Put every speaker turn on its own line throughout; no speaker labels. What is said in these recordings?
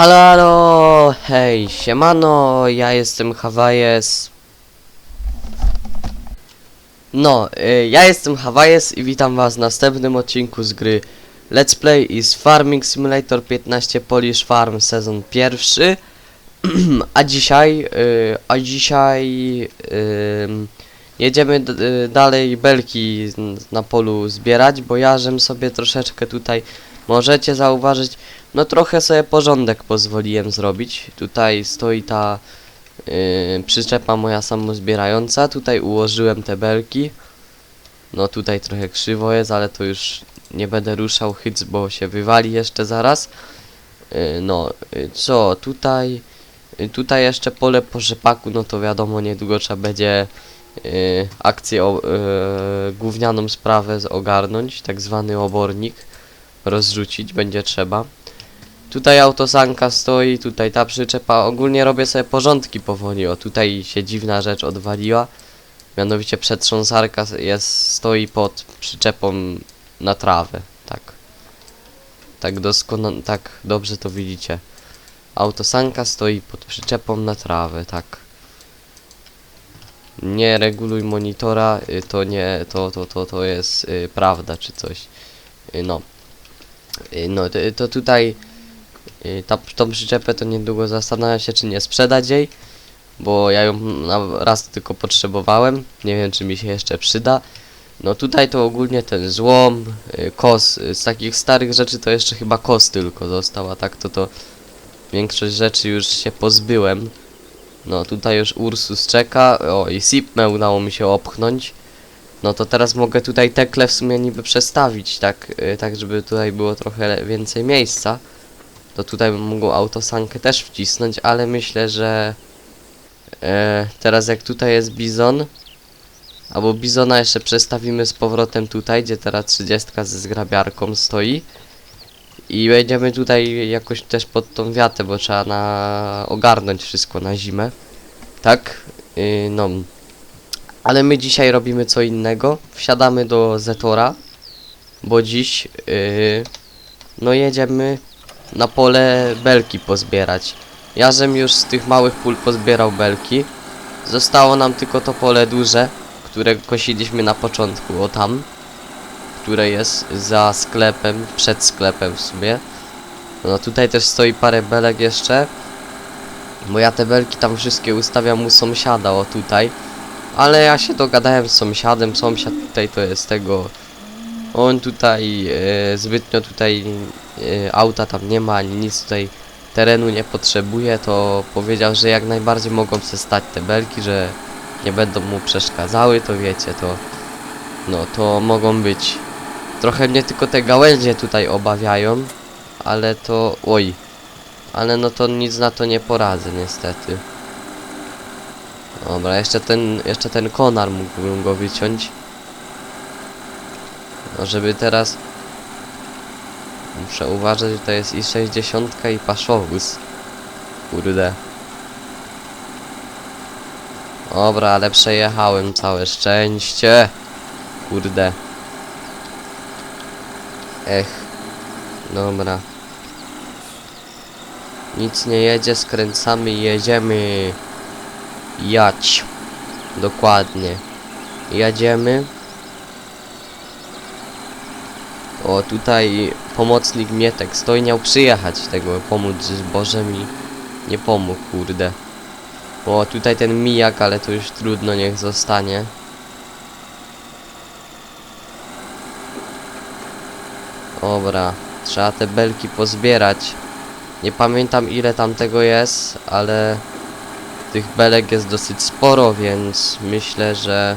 Halo, hej, siemano, ja jestem Hawajes. No, y, ja jestem Hawajes i witam was w następnym odcinku z gry Let's Play is Farming Simulator 15 Polish Farm sezon pierwszy. a dzisiaj, y, a dzisiaj ym, jedziemy y, dalej belki na polu zbierać, bo ja żem sobie troszeczkę tutaj możecie zauważyć no trochę sobie porządek pozwoliłem zrobić. Tutaj stoi ta yy, przyczepa moja samozbierająca. Tutaj ułożyłem te belki. No tutaj trochę krzywo jest, ale to już nie będę ruszał hyc, bo się wywali jeszcze zaraz. Yy, no, yy, co tutaj? Yy, tutaj jeszcze pole po rzepaku, no to wiadomo, niedługo trzeba będzie yy, akcję o, yy, gównianą sprawę ogarnąć, tak zwany obornik rozrzucić będzie trzeba. Tutaj autosanka stoi, tutaj ta przyczepa. Ogólnie robię sobie porządki powoli. O, tutaj się dziwna rzecz odwaliła. Mianowicie przetrząsarka jest, stoi pod przyczepą na trawę. Tak. Tak doskonale, tak dobrze to widzicie. Autosanka stoi pod przyczepą na trawę, tak. Nie reguluj monitora, y, to nie, to, to, to, to jest y, prawda czy coś. Y, no. Y, no, to, to tutaj ta, tą przyczepę to niedługo zastanawiam się, czy nie sprzedać jej, bo ja ją raz tylko potrzebowałem. Nie wiem, czy mi się jeszcze przyda. No tutaj to ogólnie ten złom, y, kos, y, z takich starych rzeczy to jeszcze chyba kos tylko został, a tak to to większość rzeczy już się pozbyłem. No tutaj już Ursus czeka, o i Sipmę udało mi się opchnąć. No to teraz mogę tutaj tekle w sumie niby przestawić, tak, y, tak żeby tutaj było trochę więcej miejsca to tutaj bym mógł autosankę też wcisnąć, ale myślę, że e, teraz jak tutaj jest bizon, albo bizona jeszcze przestawimy z powrotem tutaj, gdzie teraz 30 ze zgrabiarką stoi i będziemy tutaj jakoś też pod tą wiatę, bo trzeba na ogarnąć wszystko na zimę. Tak? Yy, no. Ale my dzisiaj robimy co innego. Wsiadamy do Zetora, bo dziś yy, no jedziemy na pole belki pozbierać. Ja żem już z tych małych pól pozbierał belki. Zostało nam tylko to pole duże, które kosiliśmy na początku, o tam. Które jest za sklepem, przed sklepem w sumie. No tutaj też stoi parę belek jeszcze. Bo ja te belki tam wszystkie ustawiam u sąsiada, o tutaj. Ale ja się dogadałem z sąsiadem, sąsiad tutaj to jest tego... On tutaj e, zbytnio tutaj e, auta tam nie ma ani nic tutaj terenu nie potrzebuje, to powiedział, że jak najbardziej mogą się stać te belki, że nie będą mu przeszkadzały, to wiecie, to no to mogą być. Trochę mnie tylko te gałęzie tutaj obawiają, ale to oj. Ale no to nic na to nie poradzę niestety. Dobra, jeszcze ten jeszcze ten konar mógłbym go wyciąć. No żeby teraz Muszę uważać, że to jest i 60 i paszowóz. Kurde. Dobra, ale przejechałem całe szczęście. Kurde. Ech. Dobra. Nic nie jedzie, skręcamy i jedziemy. Jać. Dokładnie. Jedziemy. O, tutaj pomocnik Mietek stoi, miał przyjechać tego, pomóc z zbożem i nie pomógł, kurde. O, tutaj ten mijak, ale to już trudno, niech zostanie. Dobra, trzeba te belki pozbierać. Nie pamiętam ile tam tego jest, ale tych belek jest dosyć sporo, więc myślę, że...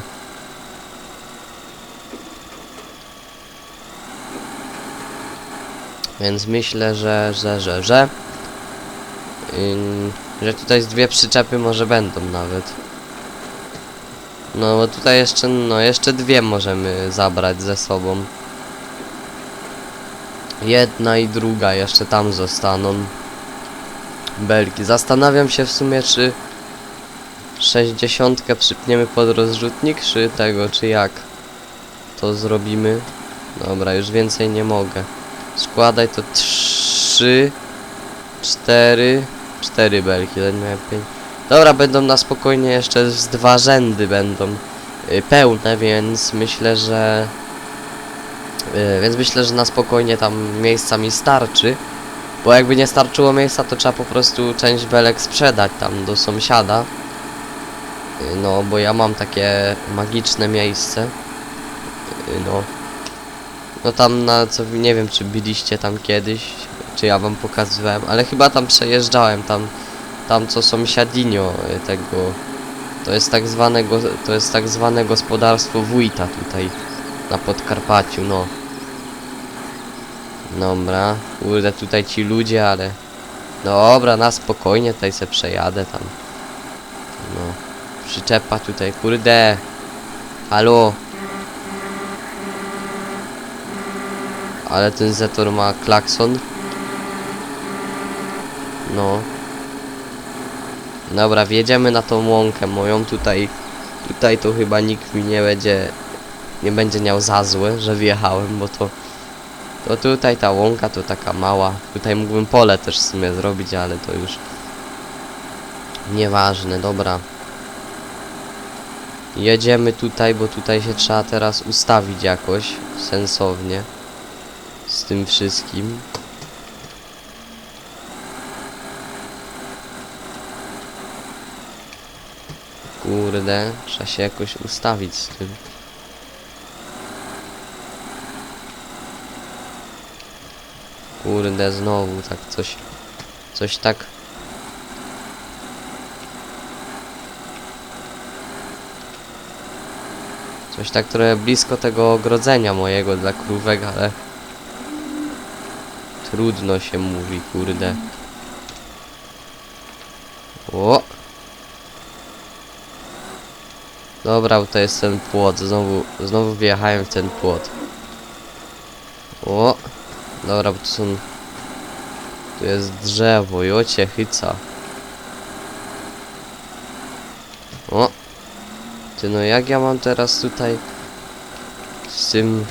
Więc myślę, że, że, że, że, ym, że tutaj z dwie przyczepy może będą nawet. No bo tutaj jeszcze, no jeszcze dwie możemy zabrać ze sobą. Jedna i druga jeszcze tam zostaną. Belki. Zastanawiam się w sumie, czy 60 przypniemy pod rozrzutnik, czy tego, czy jak to zrobimy. Dobra, już więcej nie mogę. Składaj to trzy cztery, cztery belki, jeden miałem pięć. Dobra, będą na spokojnie jeszcze z dwa rzędy będą y, pełne, więc myślę, że y, więc myślę, że na spokojnie tam miejsca mi starczy. Bo jakby nie starczyło miejsca, to trzeba po prostu część belek sprzedać tam do sąsiada. Y, No, bo ja mam takie magiczne miejsce. Y, No. No tam na co nie wiem czy byliście tam kiedyś, czy ja wam pokazywałem, ale chyba tam przejeżdżałem tam tam co sąsiadinio y, tego to jest tak zwane to jest tak zwane gospodarstwo wójta tutaj na Podkarpaciu, no. Dobra, kurde tutaj ci ludzie, ale dobra, na spokojnie tutaj se przejadę tam. No. Przyczepa tutaj, kurde. Halo. Ale ten Zetor ma klakson. No. Dobra, wjedziemy na tą łąkę moją tutaj. Tutaj to chyba nikt mi nie będzie nie będzie miał za złe, że wjechałem, bo to to tutaj ta łąka to taka mała. Tutaj mógłbym pole też w sumie zrobić, ale to już nieważne, dobra. Jedziemy tutaj, bo tutaj się trzeba teraz ustawić jakoś sensownie z tym wszystkim. Kurde, trzeba się jakoś ustawić z tym. Kurde, znowu tak coś, coś tak. Coś tak trochę blisko tego ogrodzenia mojego dla krówek, ale trudno się mówi, kurde. O! Dobra, to jest ten płot. Znowu, znowu wjechałem w ten płot. O! Dobra, bo tu są... Tu jest drzewo, jocie chyca. O! Ty no jak ja mam teraz tutaj z tym...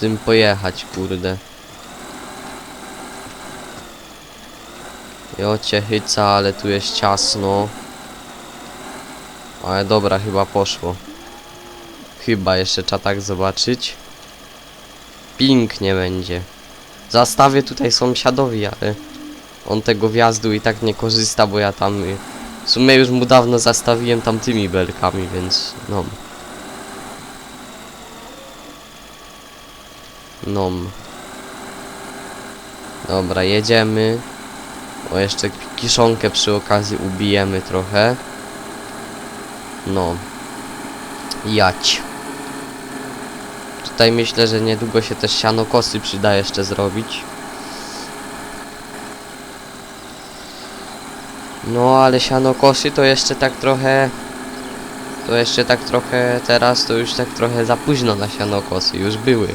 tym pojechać, kurde. Jocie chyca, ale tu jest ciasno. Ale dobra, chyba poszło. Chyba jeszcze trzeba tak zobaczyć. Pięknie będzie. Zastawię tutaj sąsiadowi, ale on tego wjazdu i tak nie korzysta, bo ja tam y, w sumie już mu dawno zastawiłem tamtymi belkami, więc no. No. Dobra, jedziemy. O, jeszcze kiszonkę przy okazji ubijemy trochę. No. Jać. Tutaj myślę, że niedługo się też sianokosy przyda jeszcze zrobić. No, ale sianokosy to jeszcze tak trochę... To jeszcze tak trochę teraz, to już tak trochę za późno na sianokosy. Już były.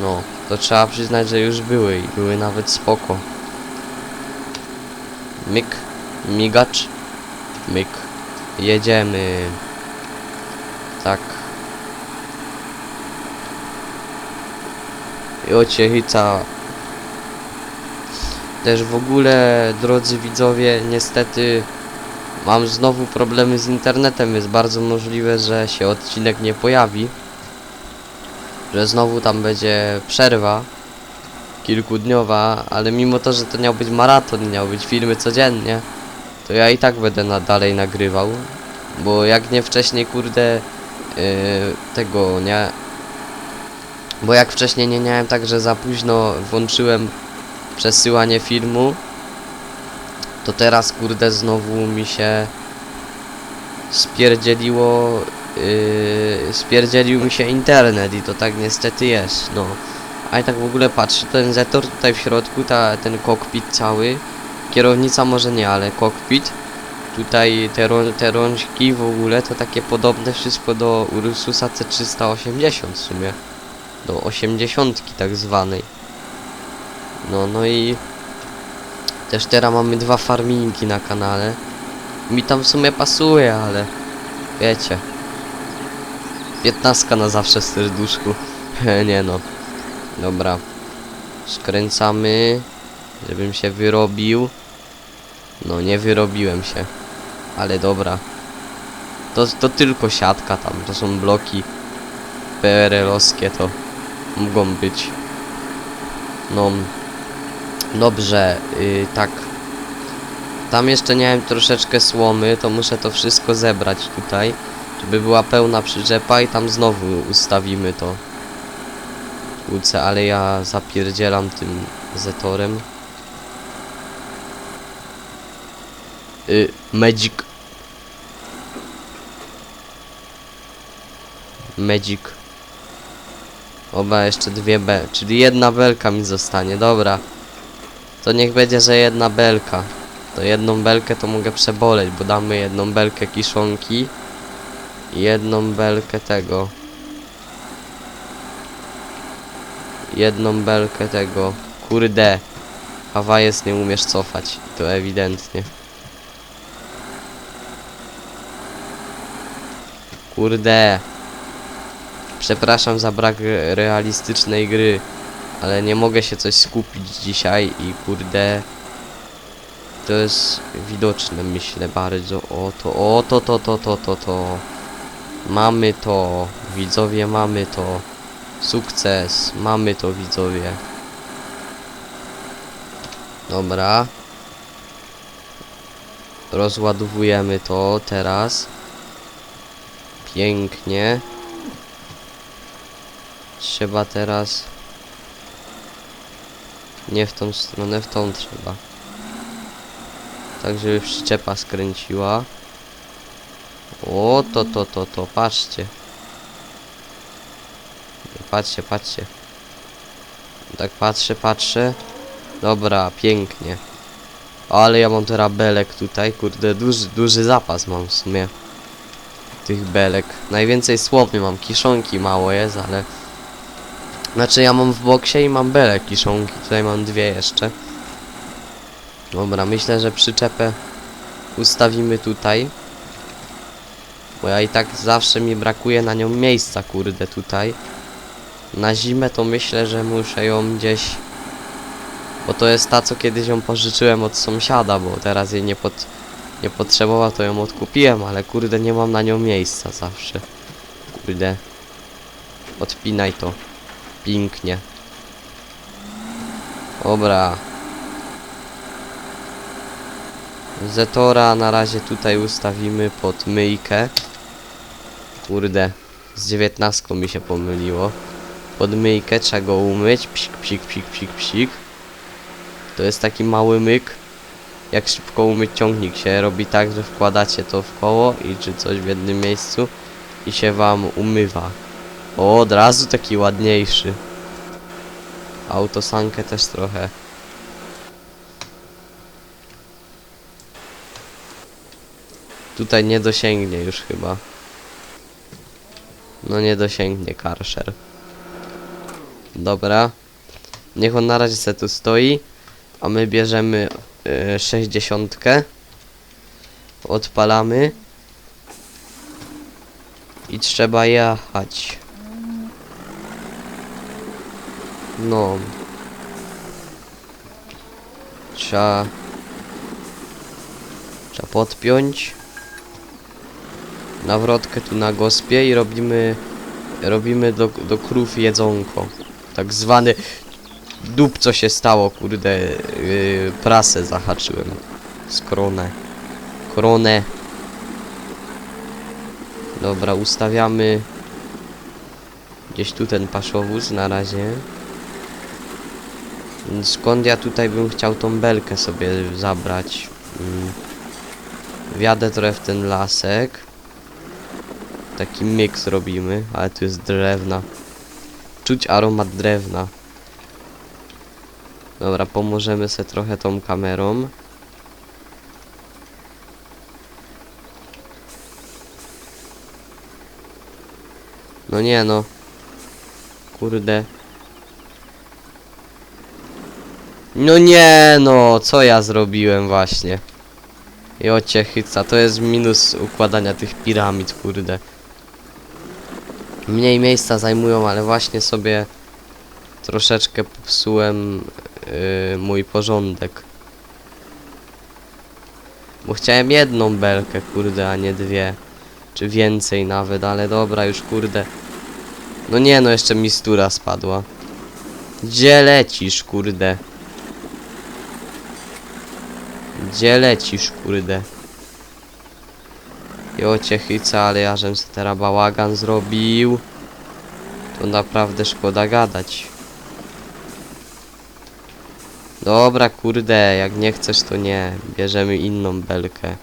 No, to trzeba przyznać, że już były i były nawet spoko. Myk, migacz, myk. Jedziemy. Tak. I ociechica. Też w ogóle, drodzy widzowie, niestety mam znowu problemy z internetem. Jest bardzo możliwe, że się odcinek nie pojawi. Że znowu tam będzie przerwa kilkudniowa, ale mimo to, że to miał być maraton, miał być filmy codziennie, to ja i tak będę na, dalej nagrywał, bo jak nie wcześniej, kurde, yy, tego, nie, bo jak wcześniej nie miałem tak, że za późno włączyłem przesyłanie filmu, to teraz, kurde, znowu mi się spierdzieliło, yy, spierdzielił mi się internet i to tak niestety jest, no. A i tak w ogóle patrzę, ten Zetor tutaj w środku, ta, ten kokpit cały, kierownica może nie, ale kokpit, tutaj te, rą- te rączki w ogóle to takie podobne wszystko do Ursusa C380 w sumie, do 80 tak zwanej. No, no i też teraz mamy dwa farmingi na kanale. Mi tam w sumie pasuje, ale wiecie. 15 na zawsze w serduszku. nie no. Dobra. Skręcamy. Żebym się wyrobił. No nie wyrobiłem się. Ale dobra. To, to tylko siatka tam. To są bloki PRL-owskie to mogą być. No. Dobrze. Yy, tak. Tam jeszcze miałem troszeczkę słomy, to muszę to wszystko zebrać tutaj, żeby była pełna przyczepa i tam znowu ustawimy to. Kłócę, ale ja zapierdzielam tym zetorem. Y, magic. Magic. Oba jeszcze dwie B, czyli jedna belka mi zostanie, dobra. To niech będzie, że jedna belka. To jedną belkę to mogę przeboleć, bo damy jedną belkę kiszonki jedną belkę tego. Jedną belkę tego. Kurde. Hawajes nie umiesz cofać. To ewidentnie. Kurde. Przepraszam za brak re- realistycznej gry, ale nie mogę się coś skupić dzisiaj i kurde. To jest widoczne, myślę bardzo. O to, o to, to, to, to, to, to. Mamy to, widzowie, mamy to. Sukces, mamy to, widzowie. Dobra. Rozładowujemy to teraz. Pięknie. Trzeba teraz... Nie w tą stronę, w tą trzeba tak żeby przyczepa skręciła. O, to, to, to, to, patrzcie. Patrzcie, patrzcie. Tak patrzę, patrzę. Dobra, pięknie. Ale ja mam teraz belek tutaj, kurde, duży, duży zapas mam w sumie. Tych belek. Najwięcej słownie mam, kiszonki mało jest, ale... Znaczy ja mam w boksie i mam belek kiszonki, tutaj mam dwie jeszcze. Dobra, myślę, że przyczepę ustawimy tutaj. Bo ja i tak zawsze mi brakuje na nią miejsca, kurde, tutaj. Na zimę to myślę, że muszę ją gdzieś... Bo to jest ta, co kiedyś ją pożyczyłem od sąsiada, bo teraz jej nie, pod... nie potrzebował, to ją odkupiłem, ale kurde, nie mam na nią miejsca zawsze. Kurde. Odpinaj to. Pięknie. Dobra. Zetora na razie tutaj ustawimy pod myjkę. Kurde, z 19 mi się pomyliło. Pod myjkę trzeba go umyć. Psik, psik, psik, psik, psik. To jest taki mały myk. Jak szybko umyć ciągnik się robi tak, że wkładacie to w koło i czy coś w jednym miejscu i się wam umywa. O, od razu taki ładniejszy. Autosankę też trochę Tutaj nie dosięgnie już chyba. No nie dosięgnie Karsher. Dobra. Niech on na razie se tu stoi. A my bierzemy y, 60. Odpalamy. I trzeba jechać. No. Trzeba... Trzeba podpiąć nawrotkę tu na gospie i robimy robimy do, do krów jedzonko. Tak zwany dup co się stało, kurde, yy, prasę zahaczyłem z koronę. Dobra, ustawiamy gdzieś tu ten paszowóz na razie. Skąd ja tutaj bym chciał tą belkę sobie zabrać? Mm. Wjadę trochę w ten lasek. Taki miks robimy, ale tu jest drewna. Czuć aromat drewna. Dobra, pomożemy sobie trochę tą kamerą. No nie no. Kurde. No nie no, co ja zrobiłem właśnie. I ociechyca, to jest minus układania tych piramid, kurde. Mniej miejsca zajmują, ale właśnie sobie troszeczkę popsułem yy, mój porządek. Bo chciałem jedną belkę, kurde, a nie dwie. Czy więcej nawet, ale dobra, już kurde. No nie no, jeszcze mistura spadła. Gdzie lecisz, kurde? Gdzie lecisz, kurde? Jo cię chyca, ale ja żem teraz bałagan zrobił. To naprawdę szkoda gadać. Dobra, kurde, jak nie chcesz, to nie. Bierzemy inną belkę.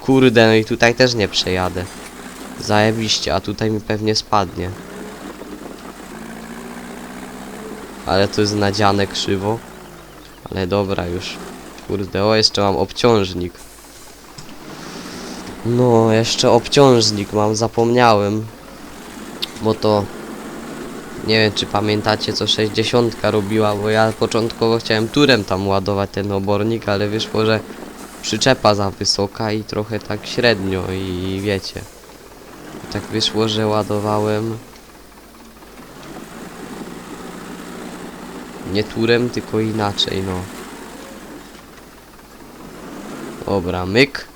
Kurde, no i tutaj też nie przejadę. Zajebiście, a tutaj mi pewnie spadnie. Ale to jest nadziane krzywo. Ale dobra już. Kurde, o jeszcze mam obciążnik. No, jeszcze obciążnik mam, zapomniałem. Bo to... Nie wiem, czy pamiętacie, co 60 robiła, bo ja początkowo chciałem turem tam ładować ten obornik, ale wyszło, że przyczepa za wysoka i trochę tak średnio i wiecie. Tak wyszło, że ładowałem nie turem, tylko inaczej, no. Dobra, myk.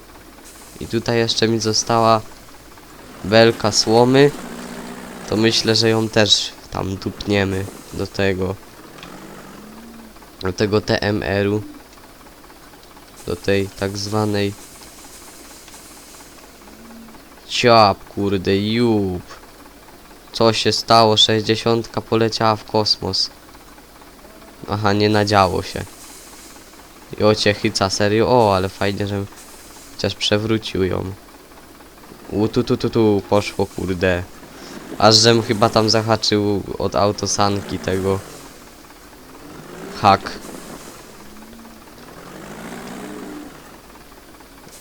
I tutaj jeszcze mi została belka słomy. To myślę, że ją też tam tupniemy do tego. Do tego TMR-u. Do tej tak zwanej Ciap, kurde, jup. Co się stało? 60 poleciała w kosmos. Aha, nie nadziało się. I ocie chyca, serio? O, ale fajnie, że chociaż przewrócił ją. U tu tu tu tu poszło, kurde. Aż żem chyba tam zahaczył od autosanki tego. Hak.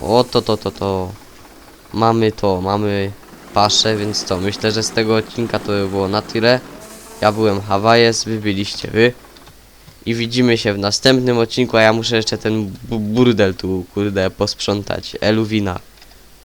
O to to to to. Mamy to, mamy paszę, więc co? Myślę, że z tego odcinka to by było na tyle. Ja byłem Hawajes, wy byliście wy. I widzimy się w następnym odcinku, a ja muszę jeszcze ten bu- burdel tu, kurde, posprzątać. Eluwina.